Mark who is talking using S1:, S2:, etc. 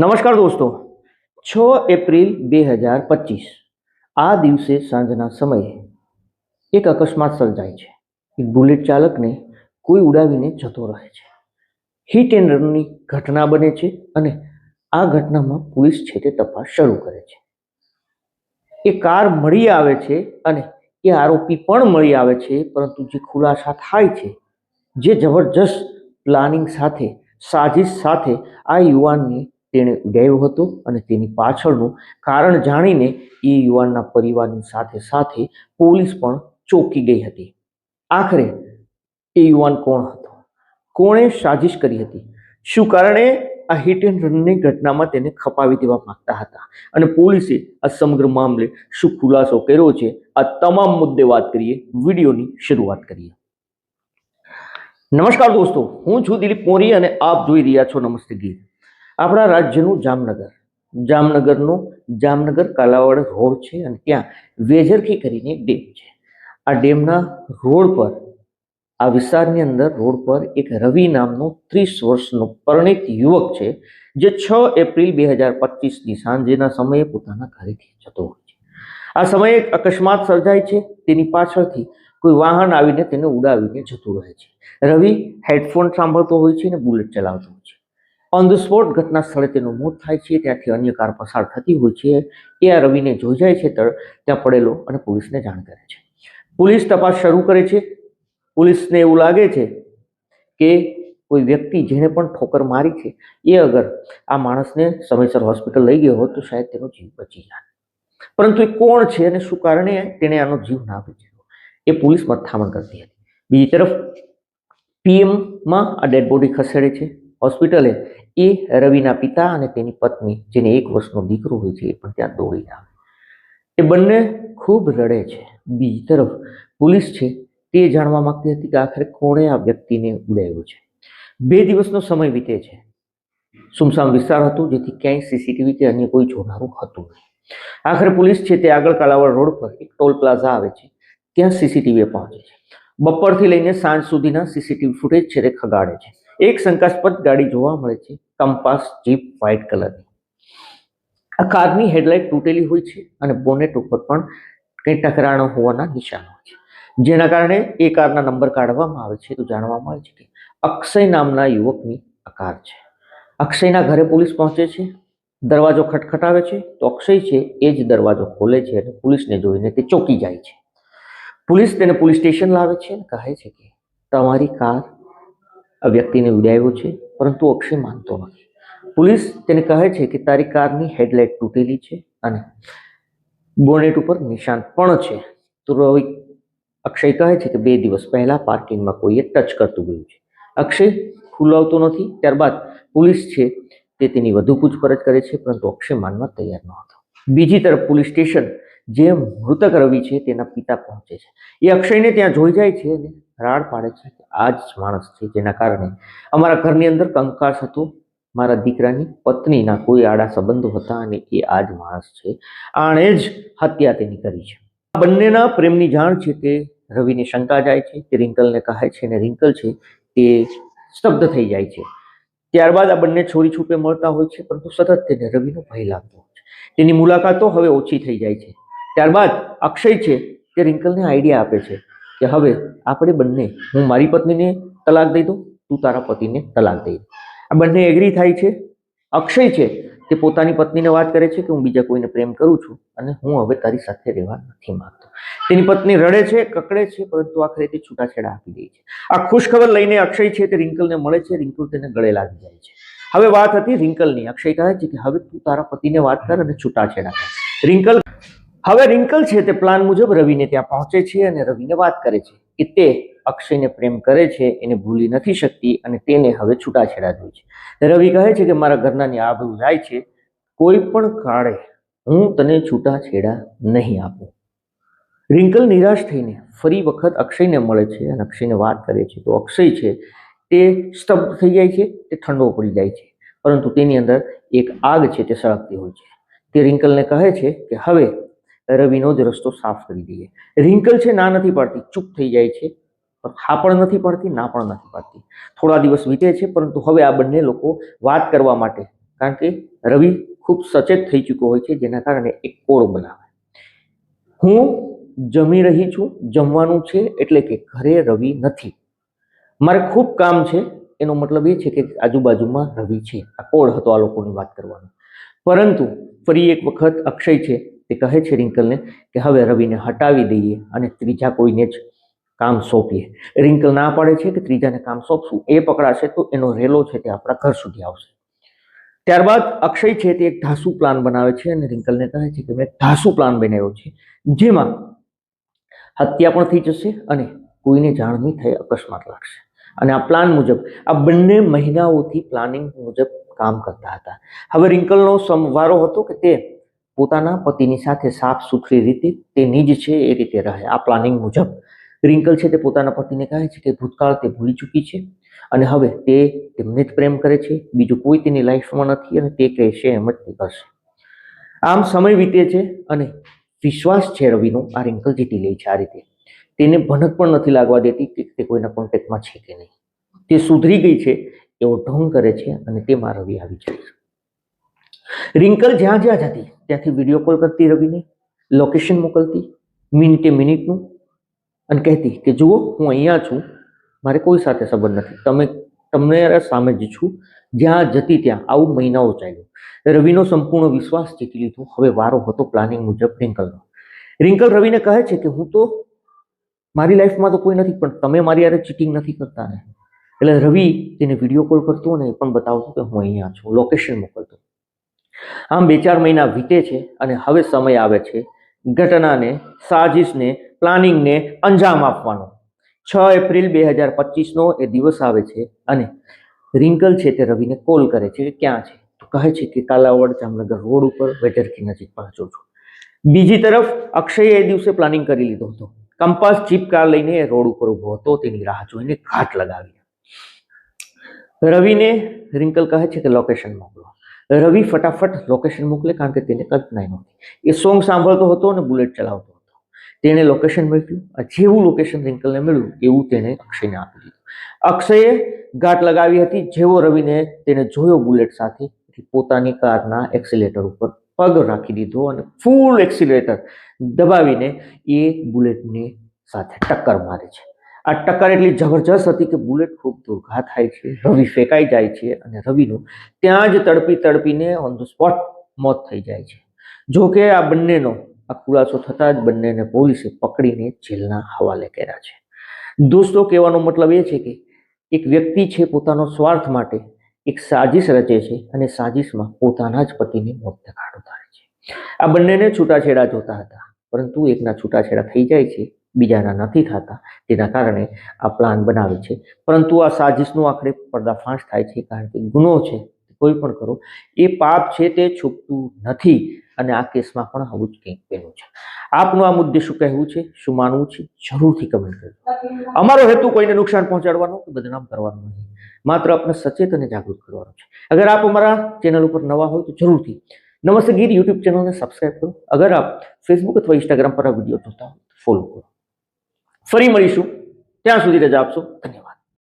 S1: નમસ્કાર દોસ્તો, છ એપ્રિલ બે હજાર પચીસ, આ દિવસે સાંજના સમયે એક અકસ્માત સર્જાય છે. એક બુલેટ ચાલકને કોઈ ઉડાવીને જતો રહે છે. હિટ એન્ડ રનની ઘટના બને છે અને આ ઘટનામાં પોલીસ છે તે તપાસ શરૂ કરે છે. એ કાર મળી આવે છે અને એ આરોપી પણ મળી આવે છે, પરંતુ જે ખુલાસા થાય છે, જે જબરજસ્ત પ્લાનિંગ સાથે, સાજિશ સાથે આ યુવાનને તેણે ઉડાવ્યો હતો અને તેની પાછળનું કારણ જાણીને એ યુવાનના પરિવારની સાથે સાથે પોલીસ પણ ચોંકી ગઈ હતી. આખરે એ યુવાન કોણ હતો? કોણે સાજિશ કરી હતી? શું કારણે આ હિટ એન્ડ રનની ઘટનામાં તેને ખપાવી દેવા માંગતા હતા? અને પોલીસે આ સમગ્ર મામલે શું ખુલાસો કર્યો છે? આ તમામ મુદ્દે વાત કરીએ વિડીયોની શરૂઆત કરીએ. નમસ્કાર દોસ્તો, હું છું દિલીપ મોરી અને આપ જોઈ રહ્યા છો નમસ્તે ગીર આપણા રાજ્યનું જામનગર. જામનગરનું જામનગર કાલાવાડ રોડ છે અને ત્યાં વેજરકી કરીને એક ડેમ છે. આ ડેમના રોડ પર, આ વિસ્તારની અંદર રોડ પર એક રવિ નામનો ત્રીસ વર્ષનો પરિણિત યુવક છે, જે છ એપ્રિલ બે હજાર પચીસની સાંજેના સમયે પોતાના ઘરેથી જતો હોય છે. આ સમયે એક અકસ્માત સર્જાય છે, તેની પાછળથી કોઈ વાહન આવીને તેને ઉડાવીને જતું રહે છે. રવિ હેડફોન સાંભળતો હોય છે અને બુલેટ ચલાવતો હોય છે. ઓન ધ સ્પોટ ઘટના સ્થળે તેનું મોત થાય છે, ત્યાંથી અન્ય કાર પસાર થતી હોય છે. એ આ રવિને જોઈ જાય છે ત્યાં પડેલો અને પોલીસને જાણ કરે છે. પોલીસ તપાસ શરૂ કરે છે. પોલીસને એવું લાગે છે કે કોઈ વ્યક્તિ જેણે પણ ઠોકર મારી છે, એ અગર આ માણસને સમયસર હોસ્પિટલ લઈ ગયો હોત તો શાયદ તેનો જીવ બચી જાય પરંતુ એ કોણ છે અને શું કારણે તેણે આનો જીવ ના બચ્યો એ પોલીસ મથામણ કરતી હતી. બીજી તરફ, પીએમમાં આ ડેડ બોડી ખસેડે છે. હોસ્પિટલે એ રવિના પિતા અને તેની પત્ની, જેને એક વર્ષનો દીકરો હોય છે, એ પણ ત્યાં દોડી આવે. એ બંને ખૂબ રડે છે. બીજી તરફ પોલીસ છે, તે જાણવા માંગતી હતી કે આખરે કોણે આ વ્યક્તિને ઉડાવ્યો છે. બે દિવસનો સમય વીતે છે. સુમસામ વિસ્તાર હતો, જેથી ક્યાંય સીસીટીવી કે અન્ય કોઈ જોનારું હતું નહીં. આખરે પોલીસ છે, તે આગળ કાલાવડ રોડ પર એક ટોલ પ્લાઝા આવે છે. ત્યાં સીસીટીવી પહોંચે છે. બપોરથી લઈને સાંજ સુધીના સીસીટીવી ફૂટેજ છે, તે ખગાડે છે. એક શંકાસ્પદ ગાડી જોવા મળે છે. કંપાસ, જીપ વ્હાઇટ કલરની. આ કારની હેડલાઇટ તૂટેલી હોય છે અને બોનેટ ઉપર પણ કંઈ ટકરાણો હોવાના નિશાનો છે. જેના કારણે એ કારના નંબર કાઢવામાં આવે છે તો જાણવામાં આવે છે કે અક્ષય નામના યુવકની આ કાર છે. અક્ષયના ઘરે પોલીસ પહોંચે છે. દરવાજો ખટખટાવે છે. તો અક્ષય છે એ જ દરવાજો ખોલે છે અને પોલીસને જોઈને તે ચોંકી જાય છે. પોલીસ તેને પોલીસ સ્ટેશન લાવે છે અને કહે છે કે તમારી કાર વ્યક્તિને ઉડાવ્યો છે, પરંતુ અક્ષય માનતો નથી. પોલીસ તેને કહે છે કે તારી કારની હેડલાઇટ તૂટેલી છે અને બોનેટ ઉપર નિશાન પણ છે. તો રવિ અક્ષય કહે છે કે બે દિવસ પહેલાં પાર્કિંગમાં કોઈએ ટચ કરતું ગયું છે. અક્ષય ખુલાવતો નથી, ત્યારબાદ પોલીસ છે તે તેની વધુ પૂછપરછ કરે છે, પરંતુ અક્ષય માનવા તૈયાર ન હતો બીજી તરફ પોલીસ સ્ટેશન, જે મૃતક રવિ છે, તેના પિતા પહોંચે છે. એ અક્ષયને ત્યાં જોઈ જાય છે અને રાડ પાડે છે કે આ જ માણસ છે જેના કારણે અમારા ઘરની અંદર કંકાસ હતો. મારા દીકરાની પત્નીના કોઈ આડા સંબંધો હતા અને એ આ જ માણસ છે. આણે જ હત્યા તેની કરી છે. આ બંનેના પ્રેમની જાણ છે તે રવિને શંકા જાય છે તે રિંકલને કહે છે અને રિંકલ છે તે સ્તબ્ધ થઈ જાય છે. ત્યારબાદ આ બંને છોરી છૂપે મળતા હોય છે પરંતુ સતત તેને રવિનો ભય લાગતો હોય છે. તેની મુલાકાતો હવે ઓછી થઈ જાય છે. ત્યારબાદ અક્ષય છે તે રિંકલને આઈડિયા આપે છે. કે હવે આપણે બંને, હું મારી પત્નીને તલાક દઈ દઉં, તું તારા પતિને તલાક દઈ આ બંને એગ્રી થાય છે. અક્ષય છે તે પોતાની પત્નીને વાત કરે છે કે હું બીજા કોઈને પ્રેમ કરું છું અને હું હવે તારી સાથે રહેવા નથી માંગતો. તેની પત્ની રડે છે, કકડે છે, પરંતુ આખરે તે છૂટાછેડા આપી દે છે. આ ખુશખબર લઈને અક્ષય છે તે રિંકલને મળે છે, રિંકલ તેને ગળે લાગી જાય છે. હવે વાત હતી રિંકલની. અક્ષય કહે છે કે હવે તું તારા પતિને વાત કર અને છૂટાછેડા કર. રિંકલ હવે રિંકલ છે તે પ્લાન મુજબ રવિને ત્યાં પહોંચે છે અને રવિને વાત કરે છે કે તે અક્ષયને પ્રેમ કરે છે, એને ભૂલી નથી શકતી અને તેને હવે છૂટાછેડા જોઈએ છે. રવિ કહે છે કે મારા ઘરનાની આબરૂ જાય છે, કોઈ પણ કાળે હું તને છૂટાછેડા નહીં આપું. રિંકલ નિરાશ થઈને ફરી વખત અક્ષયને મળે છે અને અક્ષયને વાત કરે છે તો અક્ષય છે તે સ્તબ્ધ થઈ જાય છે, તે ઠંડો પડી જાય છે, પરંતુ તેની અંદર એક આગ છે તે સળગતી હોય છે. તે રિંકલને કહે છે કે હવે રવિનો જ રસ્તો સાફ કરી દઈએ. રિંકલ છે ના નથી પાડતી, ચૂપ થઈ જાય છે. હા પણ નથી પડતી, ના પણ નથી પાડતી. થોડા દિવસ વીતે છે, પરંતુ હવે આ બંને લોકો વાત કરવા માટે, કારણ કે રવિ ખૂબ સચેત થઈ ચૂક્યો હોય છે, જેના કારણે એક કોળ બનાવે. હું જમી રહી છું, જમવાનું છે, એટલે કે ઘરે રવિ નથી. મારે ખૂબ કામ છે, એનો મતલબ એ છે કે આજુબાજુમાં રવિ છે. આ કોડ હતો આ લોકોની વાત કરવાનો. પરંતુ ફરી એક વખત અક્ષય છે તે કહે છે રિંકલને કે હવે રવિને હટાવી દઈએ અને ત્રીજા કોઈને જ કામ સોંપીએ. રિંકલ ના પાડે છે કે ત્રીજાને કામ સોંપશું? એ પકડાશે તો એનો રેલો છે તે આપણા ઘર સુધી આવશે. ત્યારબાદ અક્ષય છે તે એક ધાસુ પ્લાન બનાવે છે અને રિંકલને કહે છે કે મેં ધાસુ પ્લાન બનાવ્યો છે, જેમાં હત્યા પણ થઈ જશે અને કોઈને જાણ નહીં થાય, અકસ્માત લાગશે. અને આ પ્લાન મુજબ, આ બંને મહિનાઓથી પ્લાનિંગ મુજબ કામ કરતા હતા. હવે રિંકલનો સમવારો હતો કે તે પોતાના પતિની સાથે સાફ સુથરી રીતે તેની જ છે એ રીતે રહે. આ પ્લાનિંગ મુજબ રિંકલ છે તે પોતાના પતિને કહે છે કે ભૂતકાળ તે ભૂલી ચૂકી છે અને હવે તે તેમને જ પ્રેમ કરે છે. બીજું કોઈ તેની લાઈફમાં નથી અને તે કહેશે એમ જ તે કરશે. આમ સમય વીતે છે અને વિશ્વાસ છે રવિનો આ રિંકલ જીતી લે છે આ રીતે. તેને ભનક પણ નથી લાગવા દેતી કે તે કોઈના કોન્ટેક્ટમાં છે કે નહીં. તે સુધરી ગઈ છે એવો ઢોંગ કરે છે અને તેમાં રવિ આવી જાય છે. રિંકલ જ્યાં જ્યાં જતી, ત્યાંથી વીડિયો કોલ કરતી રવિને લોકેશન મોકલતી મિનિટે મિનિટનું અને કહેતી કે, જુઓ, હું અહીંયા છું, મારે કોઈ સાથે સંબંધ નથી. તમે, તમને સામે જ છું, જ્યાં જતી ત્યાં આવું મહિનાઓ ચાલ્યો. રવિનો સંપૂર્ણ વિશ્વાસ જીતી લીધો. હવે વારો હતો પ્લાનિંગ મુજબ રિંકલનો રિંકલ રવિને કહે છે કે, હું તો, મારી લાઈફમાં તો કોઈ નથી, પણ તમે મારી યારે ચીટિંગ નથી કરતા ને. એટલે રવિ તેને વીડિયો કોલ કરતો અને એ પણ બતાવતો કે, હું અહીંયા છું. લોકેશન મોકલતો. આમ બે ચાર મહિના વીતે છે અને હવે સમય આવે છે ઘટનાને, સાજિશને, પ્લાનિંગને અંજામ આપવાનો. છ એપ્રિલ બે હજાર પચીસનો એ દિવસ આવે છે અને રિંકલ છે તે રવિને કોલ કરે છે કે ક્યાં છે? તો કહે છે કે કાલાવડ જામનગર રોડ ઉપર વેજરકી નજીક પહોંચો છું. બીજી તરફ અક્ષયે એ દિવસે પ્લાનિંગ કરી લીધો હતો. કંપાસ જીપ કાર લઈને એ રોડ ઉપર ઊભો હતો, તેની રાહ જોઈને ઘાટ લગાવી રવિને રિંકલ કહે છે કે લોકેશન મોકલો. રવિ ફટાફટ લોકેશન મોકલે કારણ કે તેને કલ્પના નહોતી. એ સોંગ સાંભળતો હતો અને બુલેટ ચલાવતો હતો. તેણે લોકેશન મોકલ્યું. આ જેવું લોકેશન રિંકલને મળ્યું, એવું તેણે અક્ષયને આપી દીધું. અક્ષયે ગાંઠ લગાવી હતી, જેવો રવિને તેને જોયો બુલેટ સાથે પોતાની કારના એક્સિલેટર ઉપર પગ રાખી દીધો અને ફૂલ એક્સિલેટર દબાવીને એ બુલેટની સાથે ટક્કર મારે છે. આ ટક્કર એટલી જબરજસ્ત હતી કે બુલેટ ખૂબ દુર્ઘા થાય છે, રવિ ફેંકાઈ જાય છે અને રવિનું ત્યાં જ તડપી તડપીને ઓન ધ સ્પોટ મોત થઈ જાય છે. જો કે આ બંનેનો, આ ખુલાસો થતાં જ બંનેને પોલીસે પકડીને જેલના હવાલે કર્યા છે. દોસ્તો, કહેવાનો મતલબ એ છે કે એક વ્યક્તિ છે પોતાનો સ્વાર્થ માટે, એક સાજિશ રચે છે અને સાજિશમાં પોતાના જ પતિની મોતને ઘાટ ઉતારે છે. આ બંનેને છૂટાછેડા જોતા હતા, પરંતુ એકના છૂટાછેડા થઈ જાય છે બીજાના નથી થતા તેના કારણે આ પ્લાન બનાવે છે. પરંતુ આ સાજિશનો આખરે પર્દાફાશ થાય છે કારણ કે ગુનો છે. કોઈ પણ કરો. એ પાપ છે તે છૂપતું નથી અને આ કેસમાં પણ આવું જ કંઈક બન્યું છે. આપનું આ મુદ્દે શું કહેવું છે? શું માનવું છે? જરૂરથી કમેન્ટ કરજો. અમારો હેતુ કોઈને નુકસાન પહોંચાડવાનો કે બદનામ કરવાનો નહીં. માત્ર આપને સચેત અને જાગૃત કરવાનો છે. અગર આપ અમારા ચેનલ ઉપર નવા હોય તો જરૂરથી નમસ્તે ગીર યુટ્યુબ ચેનલને સબસ્ક્રાઇબ કરો. અગર આપ ફેસબુક અથવા ઇન્સ્ટાગ્રામ પર આ વીડિયો જોતા હો તો ફોલો કરો. ફરી મળીશું. ત્યાં સુધી રજા આપશો. ધન્યવાદ.